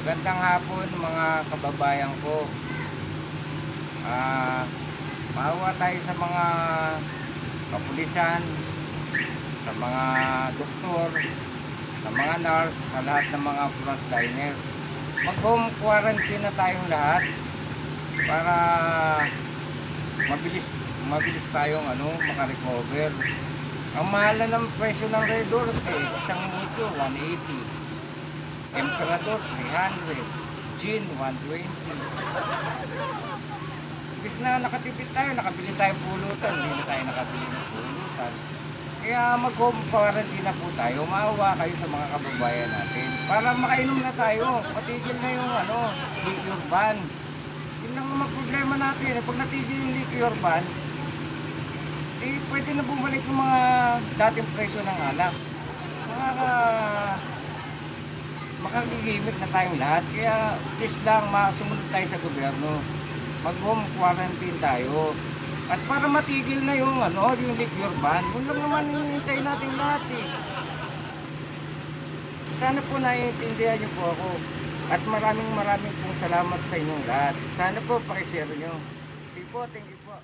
Magandang hapon mga kababayan ko. Ah, maawa tayo sa mga kapulisan, sa mga doktor, sa mga nurse, sa lahat ng mga frontliner. Mag-home quarantine na tayong lahat para mabilis mabilis tayong ano, makarecover. Ang mahal na ng presyo ng Red Doors eh, isang mucho, 180. Emperador 300, Gin 120. Imbis na nakatipid tayo, nakabili tayo pulutan, hindi na tayo nakabili ng pulutan. Kaya mag-home quarantine na po tayo, maawa kayo sa mga kababayan natin. Para makainom na tayo, patigil na yung ano, liquor ban. Yun lang naman problema natin. Pag natigil yung liquor ban, eh pwede na bumalik yung mga dating presyo ng alak. Mga makakigimik na tayong lahat. Kaya please lang, masumunod tayo sa gobyerno. Mag-home quarantine tayo. At para matigil na yung ano, yung liquor ban, yun lang naman hinihintay natin lahat eh. Sana po naiintindihan niyo po ako. At maraming maraming pong salamat sa inyong lahat. Sana po pakishare niyo. Sige po, thank you po.